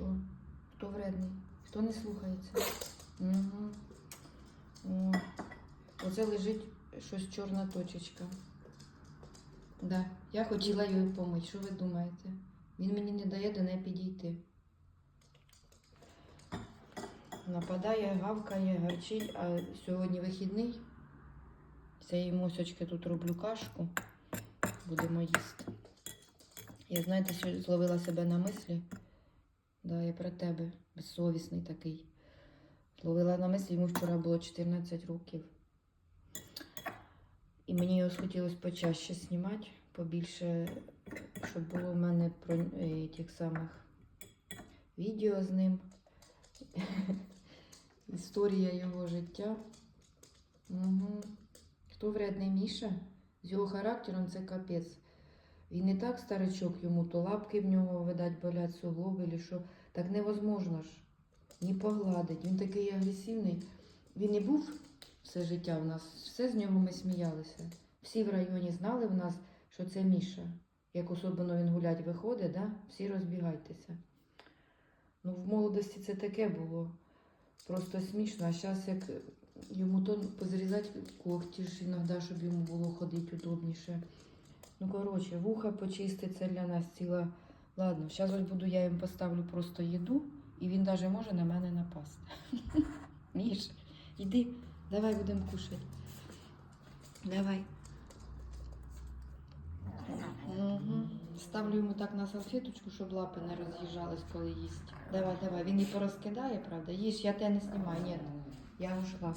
Що? Хто вредний? Хто не слухається? Угу. О, оце лежить щось чорна точечка. Да. Я хотіла її помити. Що ви думаєте? Він мені не дає до неї підійти. Нападає, гавкає, гарчить, а сьогодні вихідний. Це їй тут роблю кашку. Будемо їсти. Я, знаєте, сьогодні зловила себе на мислі. Да, я про тебе, безсовісний такий. Зловила на мислі, йому вчора було 14 років. І мені його схотілося почаще знімати, побільше, щоб було в мене про е, тих самих відео з ним. Історія його життя. Угу. Хто вредний Міша? З його характером це капець. Він не так старичок йому, то лапки в нього, видать, болять суглоби, чи що. Так невозможно ж. Ні погладить. Він такий агресивний. Він і був все життя в нас, все з нього ми сміялися. Всі в районі знали в нас, що це Міша. Як особливо він гулять виходить, да? всі розбігайтеся. Ну, в молодості це таке було. Просто смішно. А зараз як йому то позрізати когті ж іноді, щоб йому було ходити удобніше. Ну, коротше, вуха почистити, це для нас ціла. Ладно, зараз ось буду, я їм поставлю просто їду, і він навіть може на мене напасти. Міш, йди, давай будемо кушати. Давай. Угу. Ставлю йому так на салфеточку, щоб лапи не роз'їжджались, коли їсть. Давай, давай. Він і порозкидає, правда? Їж, я тебе не знімаю, ні. Я ушла.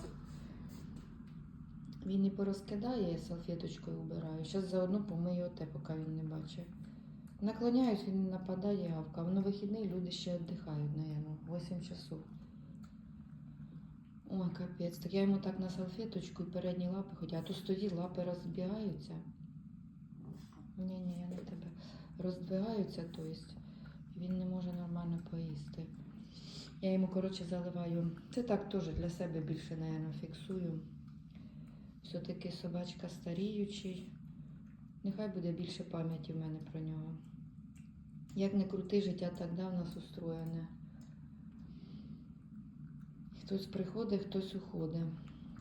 Він і порозкидає, я салфеточкою убираю. Зараз заодно помию те, поки він не бачить. Наклоняюсь, він нападає, гавка. Воно вихідний, люди ще віддихають, наверное, 8 часов. Ой, капець. Так я йому так на салфеточку і передні лапи ходять, а то стоїть, лапи розбігаються. Ні, ні, я не тебе. Роздвигаються, то есть він не може нормально поїсти. Я йому, коротше, заливаю. Це так теж для себе більше, наверное, фіксую. Все-таки собачка старіючий. Нехай буде більше пам'яті в мене про нього. Як не крути, життя так да в нас устроєне. Хтось приходить, хтось уходить.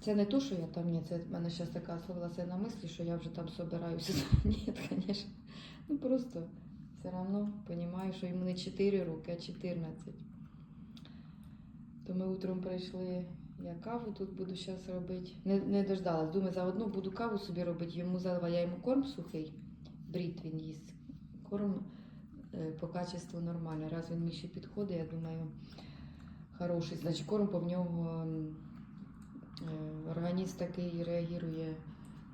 Це не то, що я там, ні, це в мене зараз така словилася на мислі, що я вже там собираюся. Ні, звісно. Ну просто все одно розумію, що йому не 4 роки, а 14. То ми утром прийшли, я каву тут буду зараз робити. Не, не дождалась. Думаю, заодно буду каву собі робити. Йому заливаю, я йому корм сухий, брід він їсть. Корм е, по качеству нормально. Раз він мені ще підходить, я думаю, хороший. Значить, корм по в нього е, організм такий реагує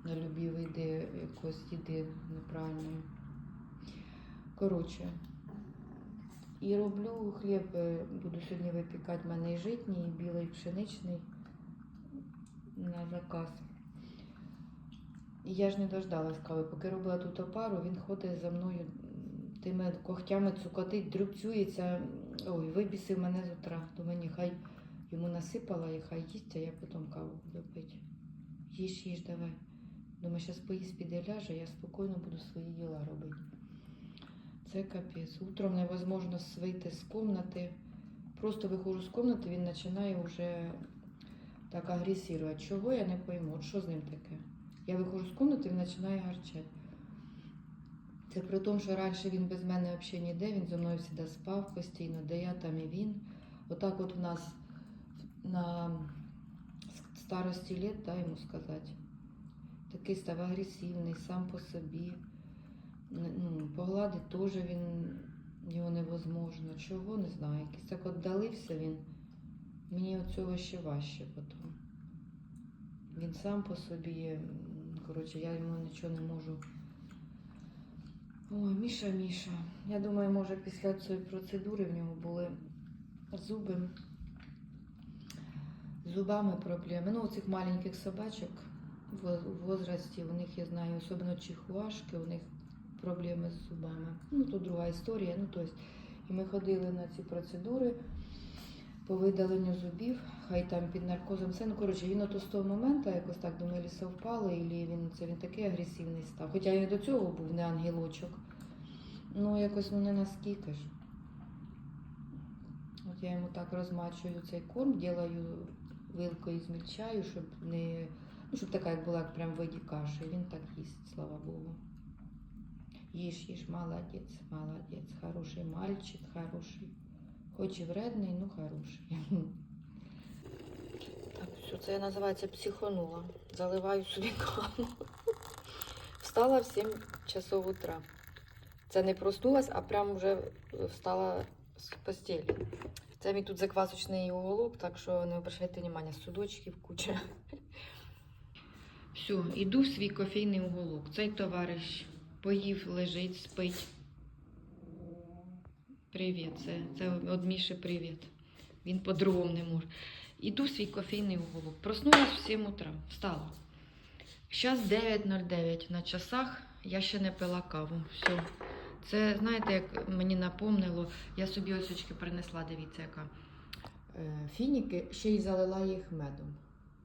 на любі види якоїсь їди неправильної. Коротше. І роблю хліб, е, буду сьогодні випікати в мене і житній, і білий, і пшеничний на заказ. І я ж не дождалась кави. Поки робила тут опару, він ходить за мною тими когтями цукотить, дрюбцюється. Ой, вибісив мене з утра. Думаю, ні, хай йому насипала і хай їсть, а я потім каву буду пити. Їж, їж, давай. Думаю, зараз поїсть піде ляже, я спокійно буду свої діла робити. Це капець. Утром невозможно вийти з кімнати. Просто виходжу з кімнати, він починає вже так агресувати. Чого я не пойму? От що з ним таке? Я виходжу з кімнати, він починає гарчати. Це при тому, що раніше він без мене взагалі ніде, він зі мною завжди спав постійно, де я, там і він. Отак от в нас на старості літ, да, йому сказати. Такий став агресивний, сам по собі. Ну, погладить теж він його невозможно. Чого не знаю. Якийсь так віддалився він. Мені от цього ще важче потім. Він сам по собі, коротше, я йому нічого не можу. Ой, Міша, Міша. Я думаю, може після цієї процедури в нього були зуби. Зубами проблеми. Ну, у цих маленьких собачок в возрасті, у них, я знаю, особливо чихуашки, у них проблеми з зубами. Ну, то друга історія. Ну, тобто, і ми ходили на ці процедури по видаленню зубів, хай там під наркозом все. Ну, коротше, він ото з того моменту якось так до мене совпало, і він, це він такий агресивний став. Хоча він до цього був не ангелочок. Ну, якось ну, не наскільки ж. От я йому так розмачую цей корм, ділаю вилкою змільчаю, щоб не. Ну, щоб така як була, як прям виді каші. Він так їсть, слава Богу. Їж, їж, молодець, молодець, хороший мальчик, хороший. Хоч і вредний, ну хороший. Так, все, це називається психонула. Заливаю собі каву. Встала в 7 часов утра. Це не проснулась, а прям вже встала з постелі. Це мій тут заквасочний уголок, так що не обращайте внимання, судочків куча. Все, іду в свій кофейний уголок. Цей товариш поїв, лежить, спить. Привіт, це, це Міші привіт. Він по-другому не може. Іду свій кофейний уголок. Проснулась в 7 утра. Встала. Зараз 9.09 на часах. Я ще не пила каву. Все. Це, знаєте, як мені напомнило, я собі осочки принесла, дивіться, яка. Е, Фініки, ще й залила їх медом.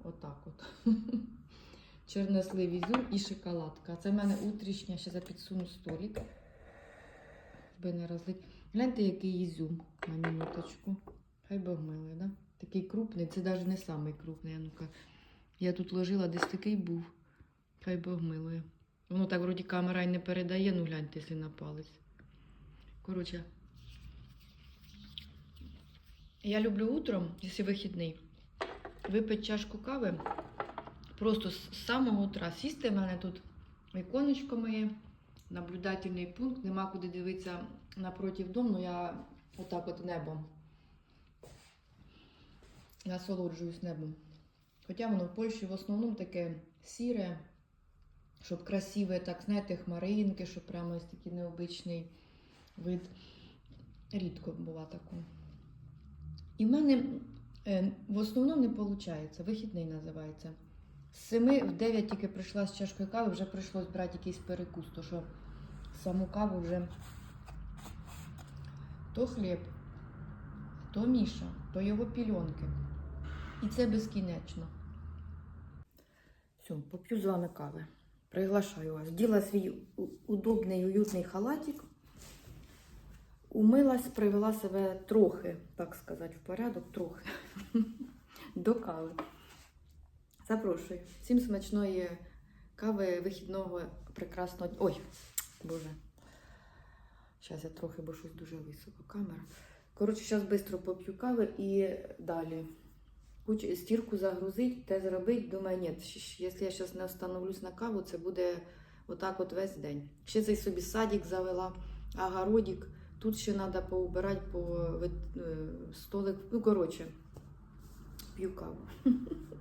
Отак от. Чорнослив ізюм і шоколадка. Це в мене утрішня, ще за підсуну столик. Би не розлить. Гляньте, який ізюм на минуточку. Хай Бог милий, да? Такий крупний, це навіть не самий крупний. Ну-ка. Я тут ложила, десь такий був. Хай Бог милує. Воно так вроді камера й не передає, ну гляньте, якщо на палець. Коротше. Я люблю утром, якщо вихідний, випити чашку кави. Просто з самого утра сісти в мене тут віконечко моє, наблюдательний пункт, нема куди дивитися напротив дому, я отак от небом. Насолоджуюсь небом. Хоча воно в Польщі в основному таке сіре, щоб красиве, так, знаєте, хмаринки, щоб прямо ось такий необичний вид. Рідко бува такого. І в мене е, в основному не виходить. Вихідний називається. З 7 в 9 тільки прийшла з чашкою кави, вже прийшлось брати якийсь перекус, то що саму каву вже то хліб, то Міша, то його пільонки. І це безкінечно. Все, поп'ю з вами кави. Приглашаю вас. Вділа свій удобний, уютний халатик. Умилась, привела себе трохи, так сказати, в порядок, трохи до кави. Запрошую. Всім смачної кави вихідного прекрасного. Ой, боже. Зараз я трохи, бо щось дуже високо камера. Коротше, зараз швидко поп'ю кави і далі. Куч, стірку загрузить, те зробить. Думаю, ні, якщо я зараз не остановлюсь на каву, це буде отак от весь день. Ще цей собі садик завела, огородик. Тут ще треба поубирати по е, столик. Ну, коротше, п'ю каву.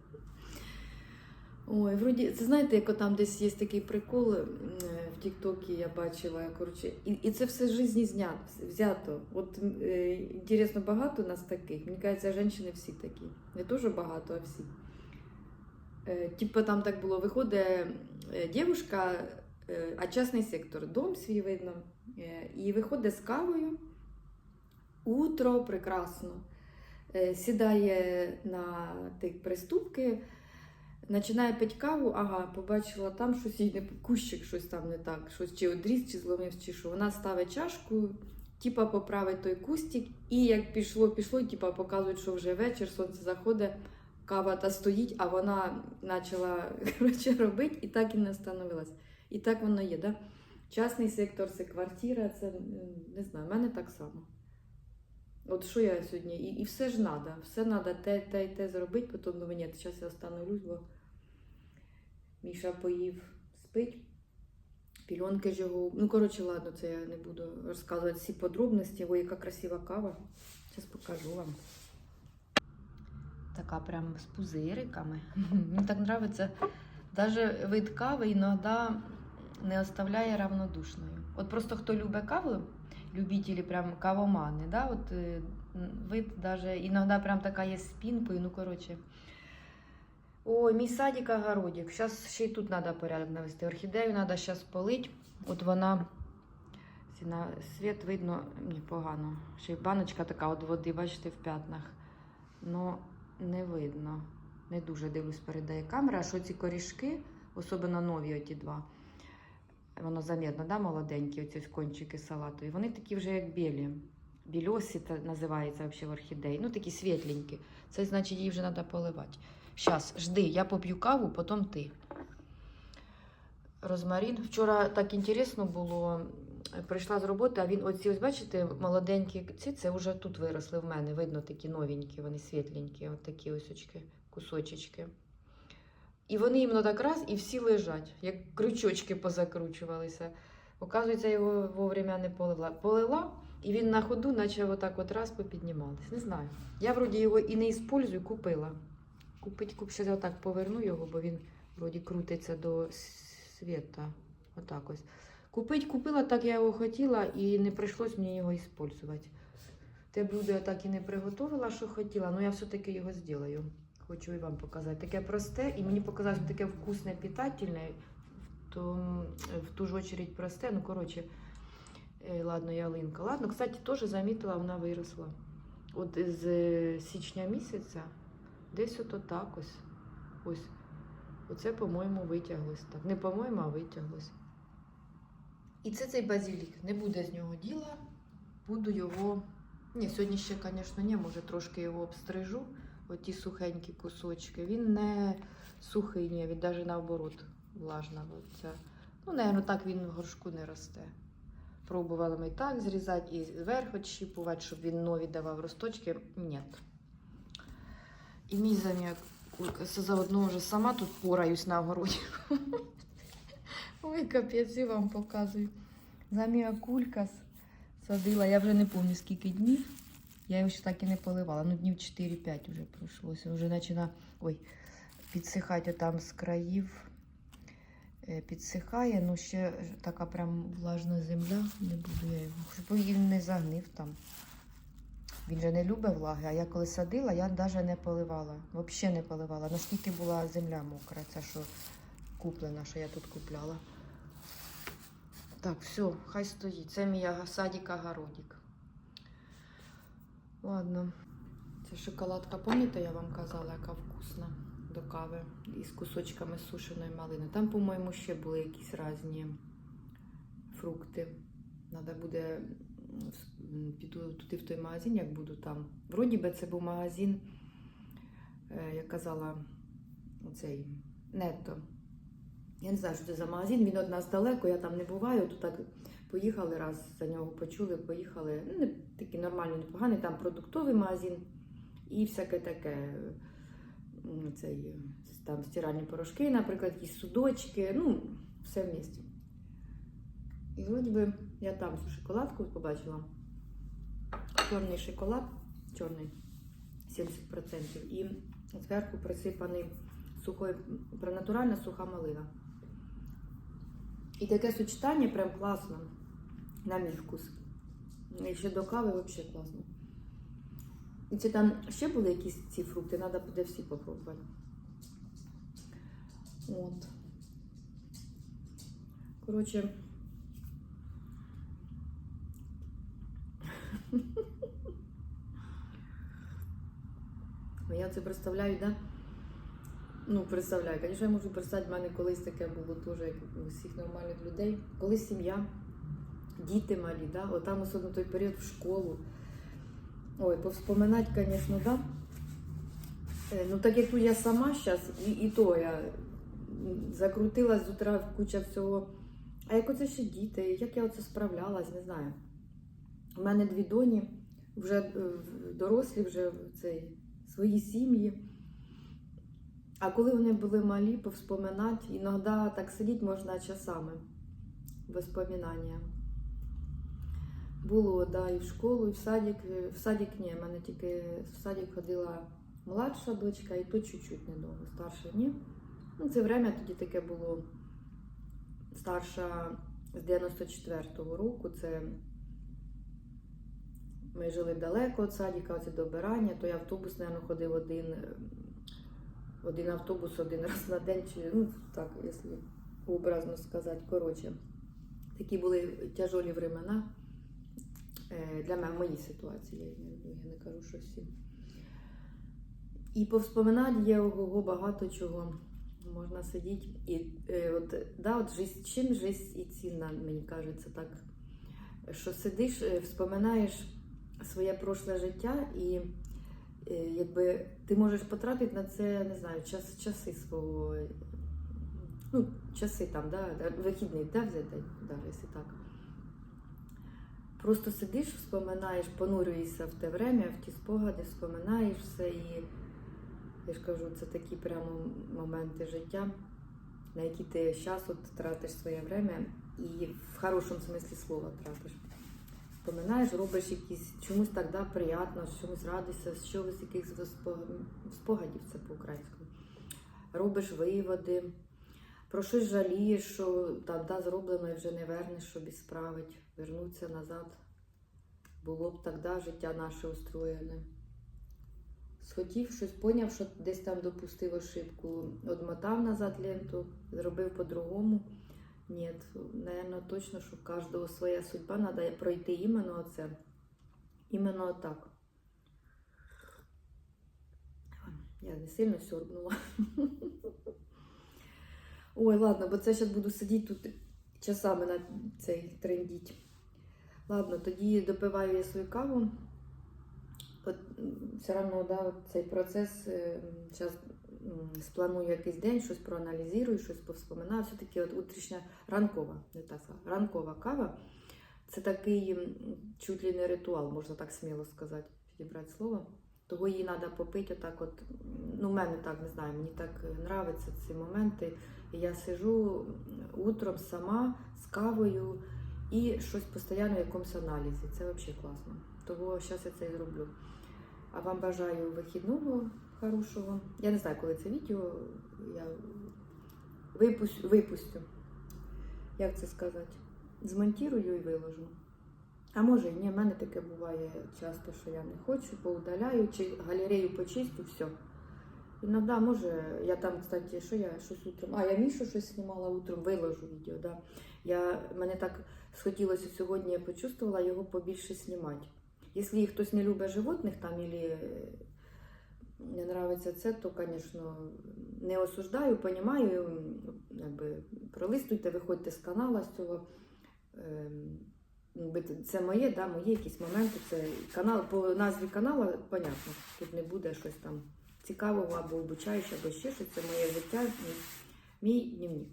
Ой, вроді, це знаєте, як там десь є такий прикол в Тіктокі, я бачила, коротше, і, і це все з житті взято. От е, інтересно, багато нас таких. Мені кажеться, жінки всі такі. Не дуже багато, а всі. Е, типу там так було, виходить е, дівчинка, е, а частний сектор, дом свій видно, е, і виходить з кавою. Утро прекрасно. Е, сідає на тих приступки. Починає пити каву, ага, побачила там щось, їй кущик щось там не так, щось чи одріз, чи зломив, чи що. Вона ставить чашку, типа поправить той кустик, і як пішло, пішло, типа показують, що вже вечір, сонце заходить, кава та стоїть, а вона почала коротше, робити і так і не встановилась. І так воно є, да? Частний сектор, це квартира, це не знаю, в мене так само. От що я сьогодні, і, і все ж треба, все треба те, те, те зробити, потім думаю, ні, зараз я остановлюсь, бо Міша поїв, спить. Пільонки його. Ну, коротше, ладно, це я не буду розказувати всі подробності. Ой, яка красива кава. Зараз покажу вам. Така прям з пузириками. Мені так подобається. Навіть вид кави іноді не оставляє равнодушною. От просто хто любить каву, любителі прям кавомани, да? От, е, вид даже іноді прям така є з спінкою, ну коротше. Ой, мій садик огородик. Зараз ще й тут треба порядок навести. Орхідею треба зараз полить. От вона на світ видно ні, погано. Ще й баночка така от води, бачите, в п'ятнах. Ну, не видно. Не дуже дивлюсь, передає камера. А що ці корішки, особливо нові оті два. Воно замітно, да, молоденькі, оці кончики салату. І вони такі вже як білі. Більосі це називається взагалі орхідеї. Ну, такі світленькі. Це значить її вже треба поливати. Щас, жди, я поп'ю каву, потім ти. Розмарин. Вчора так інтересно було. Прийшла з роботи, а він оці, ось бачите, молоденькі ці, це вже тут виросли в мене. Видно, такі новенькі, вони світленькі, от такі ось кусочечки. І вони іменно так раз і всі лежать, як крючочки позакручувалися. Оказується, його вовремя не полила. Полила, і він на ходу почав отак от раз попідніматись. Не знаю. Я вроді його і не іспользую, купила. Купить, куп, ще отак поверну його, бо він вроді крутиться до світа. Отак ось. Купить, купила, так я його хотіла, і не прийшлось мені його іспользувати. Те блюдо я так і не приготувала, що хотіла, але я все-таки його зроблю. Хочу і вам показати. Таке просте, і мені показалось таке вкусне, питательне, в, в ту ж очередь просте. Ну, коротше, е, ладно, ялинка. Ладно, кстати, теж замітила, вона виросла. От з е, січня місяця, десь ото так ось. Ось. Оце, по-моєму, витяглось так. Не по-моєму, а витяглось. І це цей базилік. Не буде з нього діла. Буду його. Ні, сьогодні ще, звісно, ні, може трошки його обстрижу. Оті сухенькі кусочки. Він не сухий, ні, він навіть наоборот влажна. Оця. Ну, напевно, так він в горшку не росте. Пробували ми і так зрізати, і зверху відщіпувати, щоб він нові давав росточки. Ні. І мій зам'як. Заодно вже сама тут пораюсь на огороді. Ой, капець, вам показую. Замія кулькас садила, я вже не пам'ятаю скільки днів. Я його ще так і не поливала. Ну, днів 4-5 вже пройшлося. Вже починає ой, підсихати там з країв. Е, Підсихає, ну ще така прям влажна земля. Не буду я його. Щоб він не загнив там. Він же не любить влаги, а я коли садила, я навіть не поливала. Взагалі не поливала. Наскільки була земля мокра, ця що куплена, що я тут купляла. Так, все, хай стоїть. Це мій ага- садик-огородик. Ладно. Це шоколадка, пам'ятаєте, я вам казала, яка вкусна до кави із кусочками сушеної малини. Там, по-моєму, ще були якісь різні фрукти. Надо буде піду туди в той магазин, як буду там. Вроді би це був магазин, е, я казала, оцей нетто. Я не знаю, що це за магазин, він від нас далеко, я там не буваю. Тут так поїхали раз за нього почули, поїхали. Ну, такий нормальний, непоганий, там продуктовий магазин і всяке таке. Цей, там стиральні порошки, наприклад, якісь судочки, ну, все в місті. І вроді би я там цю шоколадку побачила. Чорний шоколад, чорний 70%. І зверху присипаний сухою, натуральна суха малина. І таке сочетання прям класно на мій вкус. І ще до кави взагалі класно. І це там ще були якісь ці фрукти, треба буде всі попробувати. От. Коротше. Я це представляю, да? Ну, представляю, звісно, я можу представити, в мене колись таке було теж, як у всіх нормальних людей. Коли сім'я, діти малі, да? отам особливо той період в школу. Ой, повспоминати, звісно, да. Е, Ну, так як тут я сама зараз, і, і то я закрутилась з утра в куча всього. А як оце ще діти, як я оце справлялась, не знаю. У мене дві доні, вже е, дорослі, вже цей, свої сім'ї. А коли вони були малі, повспоминати, іноді так сидіти можна часами. Воспоминання. Було, да, і в школу, і в садик. В садик ні, в мене тільки в садик ходила младша дочка, і то чуть-чуть недовго, старша ні. Ну, це время тоді таке було старша з 94-го року. Це ми жили далеко від садика, оце до Обирання, то я автобус, мабуть, ходив один, е, один автобус один раз на день, чи ну так, якщо образно сказати, коротше. Такі були тяжолі времена. Е, Для мене моїй ситуації, я, не- я не кажу, що всі. І повспоминати є ого багато чого. Можна сидіти. І е, от, да, от жизнь, чим життя і цінна, мені кажеться, так. Що сидиш, е, вспоминаєш своє прошле життя, і якби ти можеш потратити на це, не знаю, час, часи свого. Ну, часи там, да, вихідний, да, взяти, навіть якщо так. Просто сидиш, вспоминаєш, понурюєшся в те время, в ті спогади, вспоминаєш все і я ж кажу, це такі прямо моменти життя, на які ти зараз от тратиш своє время і в хорошому смислі слова тратиш. Вспоминаєш, робиш якісь чомусь так да, приємно, чомусь радишся, з чогось якихось спогадів, це по-українському. Робиш виводи, про щось жалієш, що там да, зроблено і вже не вернеш, щоб і справить, вернуться назад. Було б тоді життя наше устроєне. Схотів щось, поняв, що десь там допустив ошибку, одмотав назад ленту, зробив по-другому. Ні, наверное, точно, що в кожного своя судьба, треба пройти іменно оце. Іменно отак. Я не сильно сьорбнула. Ой, ладно, бо це зараз буду сидіти тут часами на цей трендіть. Ладно, тоді допиваю я свою каву. От, все одно да, цей процес зараз спланую якийсь день, щось проаналізую, щось повспоминаю. Все-таки от утрішня ранкова, не та сама, ранкова кава. Це такий чуть ли не ритуал, можна так сміло сказати, підібрати слово. Того її треба попити отак от. Ну, в мене так не знаю, мені так нравиться ці моменти. Я сижу утром сама з кавою і щось постійно в якомусь аналізі. Це взагалі класно. Того зараз я це і зроблю. А вам бажаю вихідного хорошого. Я не знаю, коли це відео я випустю, випустю. Як це сказати? Змонтірую і виложу. А може і ні, в мене таке буває часто, що я не хочу, поудаляю, чи галерею почистю, все. Іноді, може, я там, кстати, що я щось утром. А, я Мішу щось знімала утром, виложу відео. Да. Я, мене так схотілося сьогодні, я почувствувала його побільше знімати. Якщо хтось не любить животних там, або не нравиться це, то, звісно, не осуждаю, якби, пролистуйте, виходьте з каналу з цього. Це моє, да, мої якісь моменти. Це канал, по назві каналу, понятно, тут не буде щось там цікавого або обучаючого, або ще щось. Це моє життя, мій, дневник.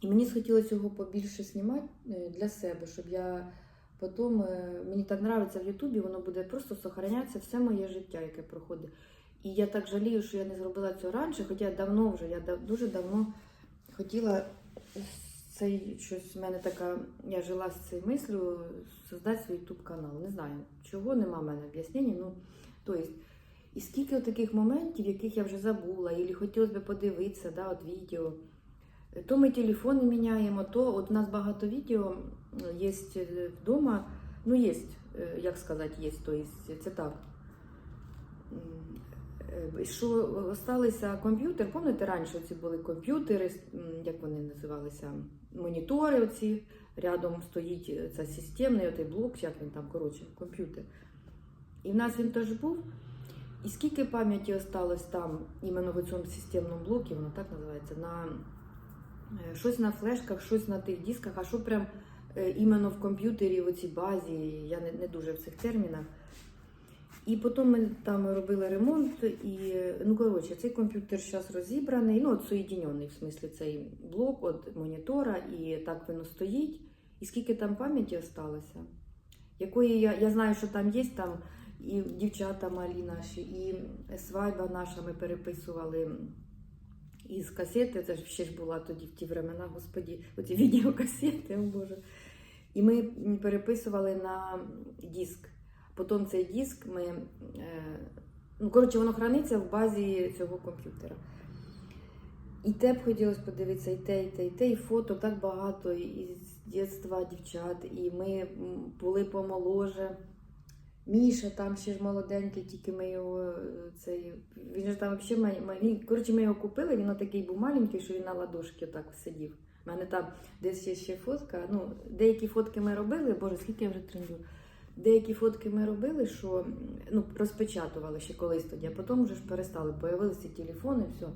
І мені схотілося його побільше знімати е, для себе, щоб я потім, е, мені так подобається в Ютубі, воно буде просто сохранятися все моє життя, яке проходить. І я так жалію, що я не зробила цього раніше, хоча я давно вже, я дуже давно хотіла цей щось в мене така, я жила з цією мислю, создати свій ютуб канал. Не знаю, чого нема в мене об'яснення. Ну, тобто, і скільки таких моментів, яких я вже забула, або хотілося б подивитися, да, от відео. То ми телефони міняємо, то от у нас багато відео є вдома. Ну, є, е, як сказати, є, то є, це так. Е, Що залишилися комп'ютер, пам'ятаєте, раніше ці були комп'ютери, як вони називалися, монітори оці, рядом стоїть е, це системний отей блок, як він там, коротше, комп'ютер. І в нас він теж був. І скільки пам'яті осталось там, іменно в цьому системному блокі, воно так називається, на е, щось на флешках, щось на тих дисках, а що прям е, іменно в комп'ютері, в цій базі, я не, не дуже в цих термінах. І потім ми там робили ремонт, і ну коротше, цей комп'ютер зараз розібраний, ну от соєдинений, в смислі цей блок від монітора, і так воно стоїть. І скільки там пам'яті осталося, якої я, я знаю, що там є там і дівчата малі наші, і свадьба наша ми переписували із касети. Це ж ще ж була тоді в ті времена, господі, оці відеокасети, о Боже. І ми переписували на диск. Потім цей диск ми. Е, ну, коротше, воно храниться в базі цього комп'ютера. І те б хотілося подивитися, і те, і те, і те, і фото так багато, і з дитинства дівчат, і ми були помоложе. Міша там ще ж молоденький, тільки ми його е, цей. Він же там взагалі він, коротше, ми його купили, він такий був маленький, що він на ладошки так сидів. У мене там десь є ще фотка. Ну, деякі фотки ми робили, боже, скільки я вже трендю. Деякі фотки ми робили, що ну, розпечатували ще колись тоді, а потім вже ж перестали, появилися телефони, все.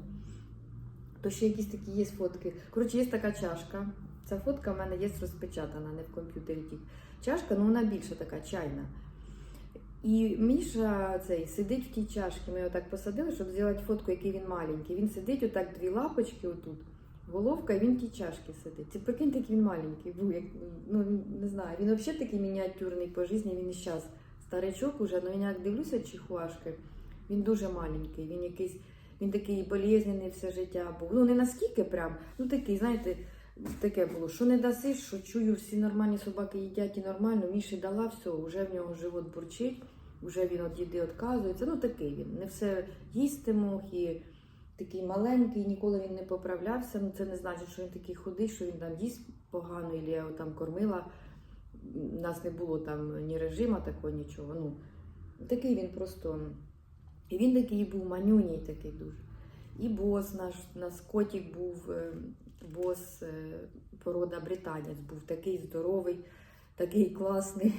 То ще якісь такі є фотки. Коротше, є така чашка. Ця фотка в мене є розпечатана, не в комп'ютері тільки. Чашка, ну вона більша така чайна. І Міша цей сидить в тій чашці. Ми його так посадили, щоб зробити фотку, який він маленький. Він сидить отак дві лапочки отут, головка, він в тій чашці сидить. Це прикиньте, який він маленький. був, як, ну не знаю. Він взагалі такий мініатюрний по житті, він і зараз старичок уже, але я як дивлюся чихуашки, він дуже маленький. Він якийсь, він такий болезнений все життя був. Ну не наскільки прям, ну такий, знаєте. Таке було, що не даси, що чую, всі нормальні собаки їдять і нормально, Міші дала, все, вже в нього живот бурчить, вже він від їди відказується. Ну такий він. Не все їсти мог і такий маленький, ніколи він не поправлявся. Ну це не значить, що він такий худий, що він там їсть погано, і я його там кормила. У нас не було там ні режима такого, нічого. Ну, такий він просто. І він такий був манюній такий дуже. І бос наш, у нас котик був. е, бос е, порода британець був такий здоровий, такий класний.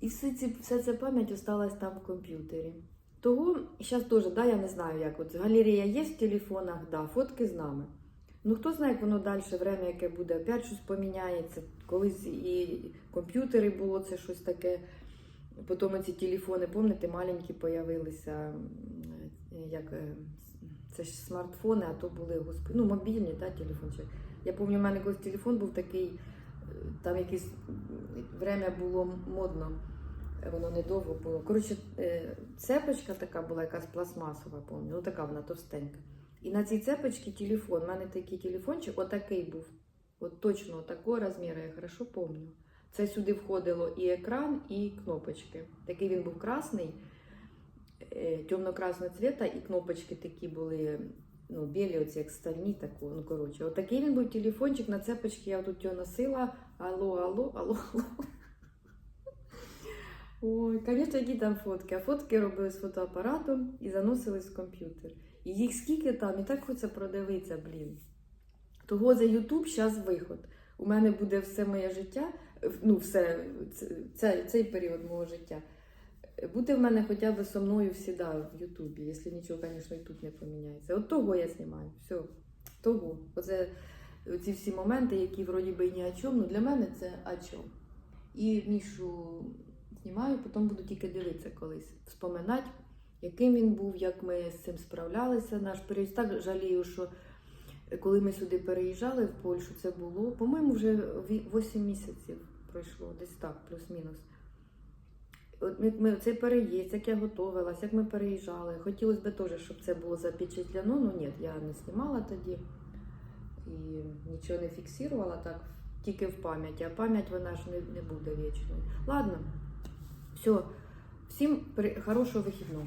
І все, ці, вся ця пам'ять осталась там в комп'ютері. Того зараз теж, да, я не знаю, як от галерея є в телефонах, да, фотки з нами. Ну хто знає, як воно далі, время, яке буде, опять щось поміняється. Колись і комп'ютери було це щось таке. Потім ці телефони, пам'ятаєте, маленькі появилися, е, як е, це ж смартфони, а то були господи, ну, мобільні, да, телефончик. Я пам'ятаю, у мене колись телефон був такий, е, там якесь время було модно, воно недовго було. Коротше, е, цепочка така була, якась пластмасова, пам'ятаю, ну така вона товстенька. І на цій цепочці телефон, у мене такий телефончик, отакий був. От точно такого розміру, я хорошо пам'ятаю. Це сюди входило і екран, і кнопочки. Такий він був красний, е, темно-красного цвіта, і кнопочки такі були, ну, білі, оці як стальні, таку, ну, коротше. Отакий він був телефончик на цепочці, я тут його носила. Алло, алло, алло, алло. Ой, звісно, які там фотки. А фотки робили з фотоапаратом і заносились в комп'ютер. І їх скільки там, і так хочеться продивитися, блін. Того за Ютуб зараз виход. У мене буде все моє життя, ну, все, це, цей період мого життя. Буде в мене хоча б со мною всіда в Ютубі, якщо нічого, звісно, і тут не поміняється. От того я знімаю. Все, того. Оце ці всі моменти, які вроді би ні о чому, ну для мене це о чому. І Мішу знімаю, потім буду тільки дивитися колись, вспоминати, яким він був, як ми з цим справлялися. Наш переїзд так жалію, що коли ми сюди переїжджали в Польщу, це було, по-моєму, вже 8 місяців пройшло, десь так, плюс-мінус. Як ми цей переїзд, як я готувалась, як ми переїжджали. Хотілося б теж, щоб це було запечатлено. Ну ні, я не знімала тоді і нічого не фіксувала так, тільки в пам'яті. А пам'ять вона ж не, не буде вічною. Ладно, все, всім хорошого вихідного.